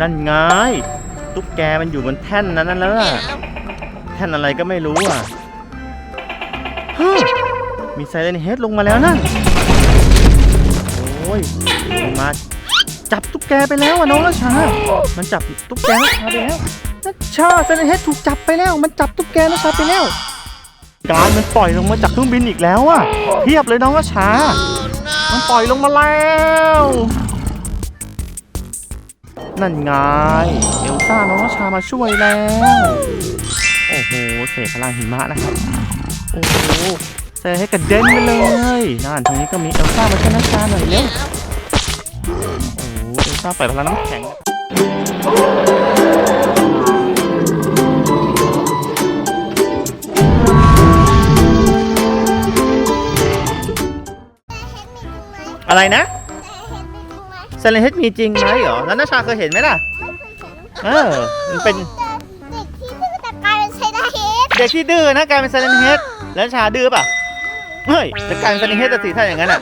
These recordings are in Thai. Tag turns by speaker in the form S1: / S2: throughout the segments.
S1: นั่นไงตุ๊กแกมันอยู่บนแท่นนั้นนั่นแล้วอะแท่นอะไรก็ไม่รู้อะมีไซเรนเฮดลงมาแล้วนั่นโอ้ยลงมาจับตุ๊กแกไปแล้วอะน้องราชา มันจับตุ๊กแกราชาไปแล้วราชาไซเรนเฮดถูกจับไปแล้ว มันจับตุ๊กแกราชาไปแล้ว การมันปล่อยลงมาจากเครื่องบินอีกแล้วอะเทียบเลยน้องราชา มันปล่อยลงมาแล้ว นั่นไง เอลซ่าน้องราชามาช่วยแล้ว โอ้โห เสกพลังหิมะนะครับ โอ้โหเสกให้กระเด็นไปเลย นั่นตรงนี้ก็มีเอลซ่ามาช่วยน้องราชาหน่อยเร็ว โอ้โห เอลซ่าปล่อยพลังน้ำแข็งอะไรนะ เซเลนเฮดมีจริงไหมเหรอ แล้วนาชาเคยเห็นไหมล่ะ เออมันเป็น
S2: เด็กที่ดื้อแต่กลายเป็นไซดาเฮด
S1: เด็กที่ดื้อนะกลายเป็นเซเลนเฮดแล้วนาชาดื้อป่ะ เฮ้ยจะกลายเป็นเซเลนเฮดจะสิถ้าอย่างนั้นอะ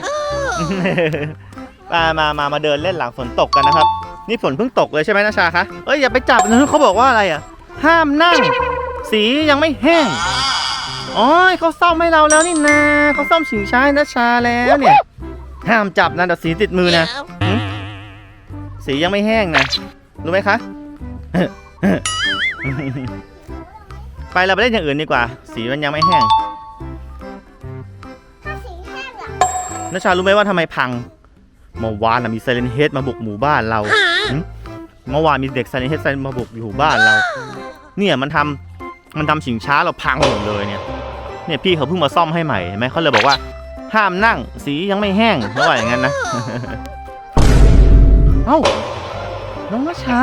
S1: มามามามาเดินเล่นหลังฝนตกกันนะครับ นี่ฝนเพิ่งตกเลยใช่ไหมนาชาคะ เอ้ยอย่าไปจับนะเขาบอกว่าอะไรอะ ห้ามนั่ง สียังไม่แห้งอ๋อเขาซ่อมให้เราแล้วนี่นาเขาซ่อมชิงช้าให้นาชาแล้วเนี่ย ห้ามจับนะเดี๋ยวสีติดมือนะ สียังไม่แห้งนะ รู้ไหมคะ ไปเราไปเล่นอย่างอื่นดีกว่า สีมันยังไม่แห้ง
S2: ถ้าสีแห้งล่ะ
S1: นัชชารู้ไหมว่าทำไมพัง เมื่อวานน่ะมีไซเลนเฮดมาบุกหมู่บ้านเราหึเมื่อวานมีเด็กไซเลนเฮดมาบุกอยู่บ้านเรา เนี่ยมันทำมันทำชิงช้าเราพังหมดเลยเนี่ย เนี่ยพี่เขาเพิ่งมาซ่อมให้ใหม่เห็นไหมเขาเลยบอกว่าห้ามนั่งสียังไม่แห้งเขาว่าอย่างนั้นนะ เอ้า น้องนัชชา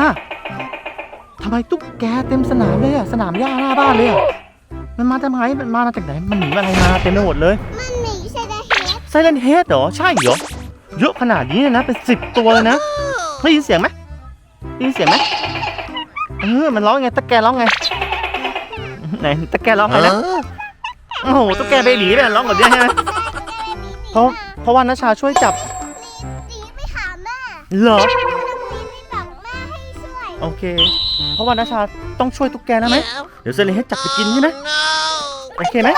S1: ทำไมตุ๊กแกเต็มสนามเลยอะสนามหญ้าหน้าบ้านเลยอะมันมาจากไหนมันมาจากไหน มันหนีอะไรมาเต็มไปหมดเลย
S2: มันหนีไซดาเฮด
S1: ไซเลนเฮดเหรอ ใช่เหรอ เยอะขนาดนี้เนี่ยนะ เป็นสิบตัวเลยนะได้ยินเสียงไหมได้ยินเสียงไหมเออ มันร้องไง ตะแกร้องไง ไหน ตะแกร้องไงนะ โอ้โห ตะแกเบบีเนี่ยร้องแบบนี้ใช่ไหมเพราะเพราะว่านัชชาช่วยจับ
S2: จีไปหาแม่
S1: เหรอ
S2: จีไปบอกแม่ให้ช่วย
S1: โอเค เพราะว่านัชชาต้องช่วยตุ๊กแกนะไหม เดี๋ยวเซเลนเฮดจับไปกินใช่ไหมโอเคไหม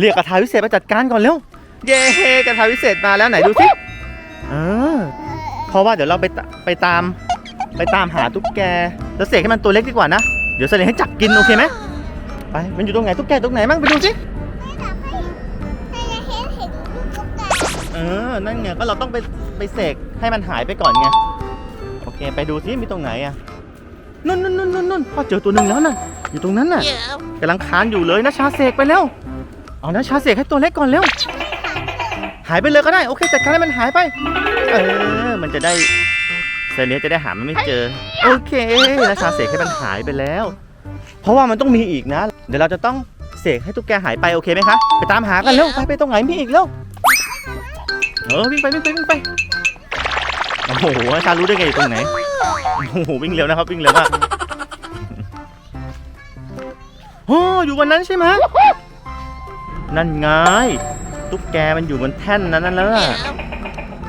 S1: เรียกกระทาวิเศษมาจัดการก่อนเร็ว เย้กระทาวิเศษมาแล้วไหนดูสิเออเพราะว่าเดี๋ยวเราไปตไปตาม ไปตามหาตุ๊กแก แล้วเสกให้มันตัวเล็กดีกว่านะ เดี๋ยวเสกให้จับกินโอเคไหมไป มันอยู่ตรงไหนตุ๊กแกตรงไหนบ้างไปดูสิ
S2: ไม่ทำให้ไซดาเฮดเห็นลูกตุ๊กแก
S1: เออ นั่นไง ก็เราต้องไปไปเสก ให้มันหายไปก่อนไง โอเค ไปดูสิมีตรงไหนอะนู่นนู่นนู่นนู่นนู่นพ่อเจอตัวหนึ่งแล้วน่ะอยู่ตรงนั้นน่ะกำลังคานอยู่เลยนะชาเสกไปแล้ว เอานะชาเสกให้ตัวเล็กก่อนเร็ว หายไปเลยก็ได้ โอเคจัดการให้มันหายไป เออ มันจะได้เซเลียจะได้หามันไม่เจอ โอเคนะชาเสกให้มันหายไปแล้ว เพราะว่ามันต้องมีอีกนะ เดี๋ยวเราจะต้องเสกให้ตุ๊กแกหายไปโอเคไหมคะ ไปตามหากันเร็ว ไปไปตรงไหนมีอีกเร็ว เออวิ่งไปวิ่งไปวิ่งไป โอ้โหชารู้ได้ไงอยู่ตรงไหน โอ้โห วิ่งเร็วนะครับ วิ่งเร็วมากโอ้อยู่บนนั้นใช่ไหมนั่นไง ตุ๊กแกมันอยู่บนแท่นนั้นนั่นแล้วอะ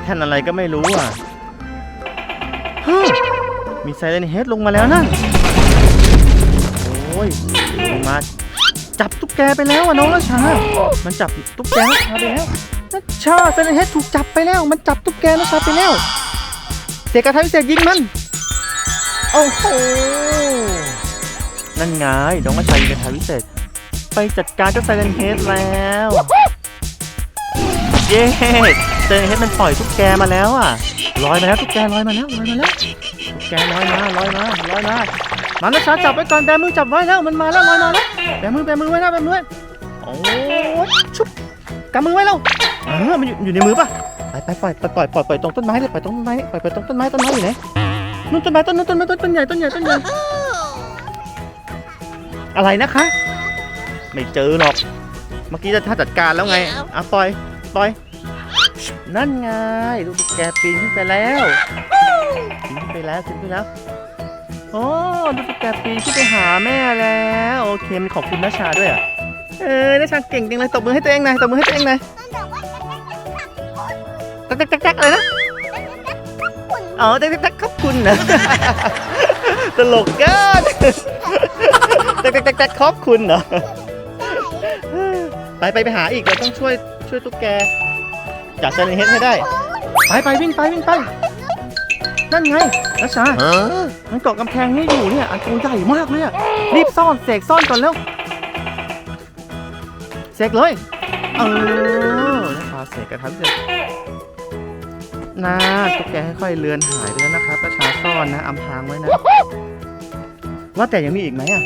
S1: แท่นอะไรก็ไม่รู้อะมีไซเรนเฮดลงมาแล้วนั่นโอ้ยลงมาจับตุ๊กแกไปแล้วอะน้องราชา มันจับตุ๊กแกราชาไปแล้วราชาไซเรนเฮดถูกจับไปแล้ว มันจับตุ๊กแกราชาไปแล้ว สกกระทะพิเศษยิงมัน โอ้โห นั่นไงน้องมาชัยกระทะพิเศษ ไปจัดการเจ้าไซเรนเฮดแล้ว เย้ไซเรนเฮดมันปล่อยตุ๊กแกมาแล้วอะลอยมาแล้วตุ๊กแกลอยมาแล้วลอยมาแล้วตุ๊กแกลอยมาลอยมาลอยมามันนะชาจับไว้ก่อนแบมือจับไว้แล้วมันมาแล้วลอยมาแล้วแบมือแบมือไว้นะแบมือโอ้ชุบกำมือไว้แล้วเออมันอยู่ในมือปะ ไปไปปล่อยปล่อยปล่อยปล่อยปล่อยตรงต้นไม้เลยปล่อยตรงต้นไม้ปล่อยปล่อยตรงต้นไม้ต้นไม้อยู่ไหนนู่นต้นไม้ต้นนู้นต้นไม้ต้นต้นใหญ่ต้นใหญ่ต้นใหญ่อะไรนะคะ ไม่เจอหรอก เมื่อกี้จะถ้าจัดการแล้วไงอะปล่อยปล่อย นั่นไงลูกแกปีนขึ้นไปแล้วปีนขึ้นไปแล้วปีนขึ้นไปแล้วโอ้ลูกแกปีนขึ้นไปหาแม่แล้วโอเคมันขอบคุณนัชาด้วยอะเออนัชาเก่งจังเลยตบมือให้ตัวเองหน่อยตบมือให้ตัวเองหน่อย ตักตักตักตักอะไรนะ
S2: คุณ
S1: อ๋อตักตักตักขอบคุณนะตลกเกินแจ๊กแจ๊กแจ๊กแจ๊กขอบคุณเหรอไปไปไปหาอีกเราต้องช่วยช่วยตุ๊กแกจากเซเลนเฮดให้ได้ ไปไปวิ่งไปวิ่งไปนั่นไงนัชชามันเกาะกำแพงนี่อยู่เนี่ยอันตัวใหญ่มากเลยอะรีบซ่อนเสกซ่อนก่อนเร็วเสกเลย เออนัชชาเสกกระทันเสก นะตุ๊กแกค่อยๆเลือนหายไปแล้วนะครับนัชชาซ่อนนะอำพรางไว้นะ ว่าแต่ยังมีอีกไหมอะ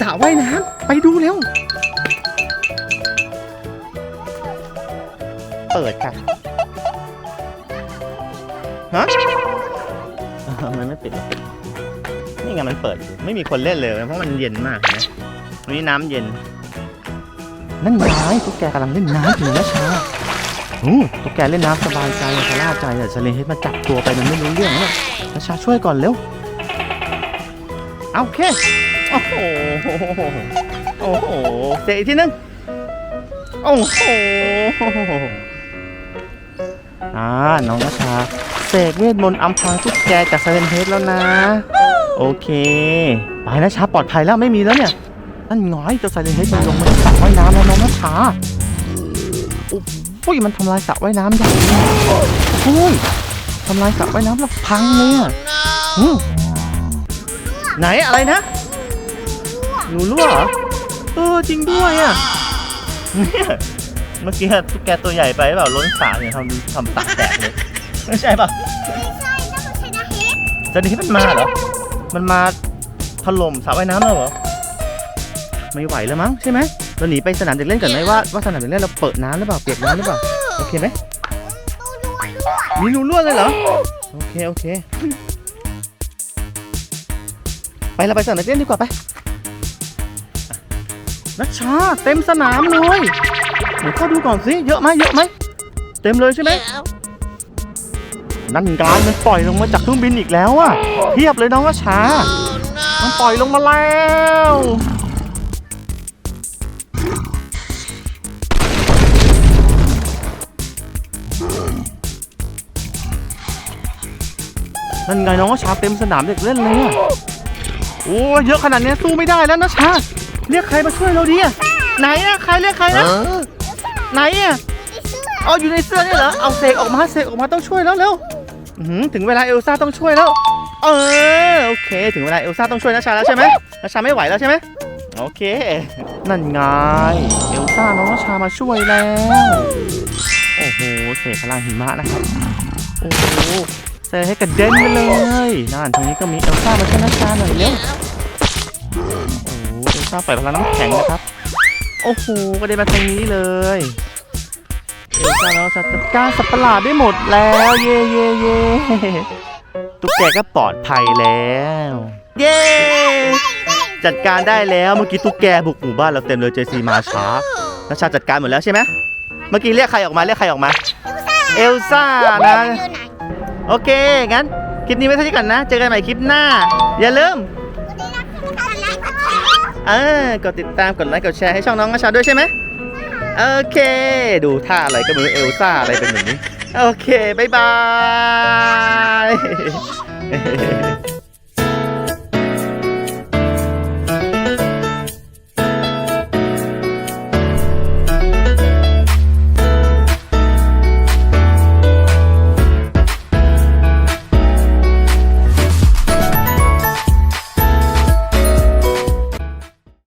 S1: สระว่ายน้ำไปดูเร็ว เปิดค่ะฮะเออมันไม่ปิดหรอกนี่ไงมันเปิดอยู่ไม่มีคนเล่นเลยเพราะมันเย็นมากนะวันนี้น้ำเย็น นั่นไงตุ๊กแกกำลังเล่นน้ำอยู่นะชา อู้ตุ๊กแกเล่นน้ำสบายใจชะล่าใจแต่ชาเลนให้มาจับตัวไปมันไม่รู้เรื่องนะนะชาช่วยก่อนเร็วเอาโอเคโอ้โหโอ้โหเตะอีกทีนึงโอ้โหอ่าน้องนัชชาเสกเวทมนต์อำพรางตุ๊กแกจากไซเลนเฮดแล้วนะ โอเค ไปนะชาปลอดภัยแล้วไม่มีแล้วเนี่ยนั่นง้อยเจ้าไซเลนเฮดมันลงมาจากสระว่ายน้ำแล้วน้องนัชชา อ้ยมันทำลายสระว่ายน้ำใหญ่เลยโอ้ยทำลายสระว่ายน้ำแล้วพังเลยอะอืมไหนอะไรนะหนูรั่วเหรอเออจริงด้วยอะเนี่ยเมื่อกี้ตุ๊กแกตัวใหญ่ไปหรือเปล่าล้นสระเนี่ยทำทำตักแตกเลยไม่ใช่ป่ะ
S2: ไม่ใช่นั่นมันชนะเฮด
S1: จะนี้มันมาเหรอ มันมาถล่มสระว่ายน้ำแล้วเหรอ ไม่ไหวแล้วมั้งใช่ไหม เราหนีไปสนามเด็กเล่นก่อนไหมว่าว่าสนามเด็กเล่นเราเปิดน้ำหรือเปล่าเปียกน้ำหรือเปล่าโอเคไหมมีรูรั่วเลยเหรอโอเคโอเคไปเราไปสนามเด็กเล่นดีกว่าไปนัชชาเต็มสนามเลยเดี๋ยวข้ดูก่อนสิเยอะไหมเยอะไหมเต็มเลยใช่ไหมนั่นการมันปล่อยลงมาจากเครื่องบินอีกแล้วอะเทียบเลยน้องว่าช้ามันปล่อยลงมาแล้ว นั่นไงน้องชาเต็มสนามเด็กเล่นเลยอะโอ้เยอะขนาดนี้สู้ไม่ได้แล้วนะชา เรียกใครมาช่วยเราดิอะไหนอะใครเรียกใครนะไหนอะ
S2: เอา
S1: อยู่ในเสื้อเนี่ยเหรอเอาเสกออกมาเสกออกมาต้องช่วยแล้วเร็วถึงเวลาเอลซ่าต้องช่วยแล้ว เออโอเค ถึงเวลาเอลซ่าต้องช่วยนะชาแล้วใช่ไหมนะชาไม่ไหวแล้วใช่ไหมโอเค นั่นไงเอลซ่าน้องชามาช่วยแล้ว โอ้โหเสกพลังหิมะนะครับ โอ้โห เสกให้กระเด็นไปเลยนั่นทางนี้ก็มีเอลซ่ามาช่วยนะชาหน่อยเร็วโอ้เอลซ่าปล่อยพลังน้ำแข็งนะครับ โอ้โหกระเด็นมาทางนี้เลยเอลซ่าแล้วจะจัดการสัตว์ประหลาดได้หมดแล้ว เย่เย่เย่ตุ๊กแกก็ปลอดภัยแล้ว เย่จัดการได้แล้วเมื่อกี้ตุ๊กแกบุกหมู่บ้านเราเต็มเลยเจซีมาช้านัชชาจัดการหมดแล้วใช่ไหมเมื่อกี้เรียกใครออกมาเรียกใครออกมา เอลซ่านะ โอเค งั้น คลิปนี้ไว้เท่านี้ก่อนนะ เจอกันใหม่คลิปหน้า อย่าลืม
S2: วันนี้นะคือการไลฟ์ก็
S1: เออกดติดตาม กดไลค์ กดแชร์ให้ช่องน้องนัชชาด้วยใช่ไหมโอเค ดูท่าอะไรก็ไม่รู้เอลซ่าอะไรเป็นแบบนี้ โอเค บ๊ายบาย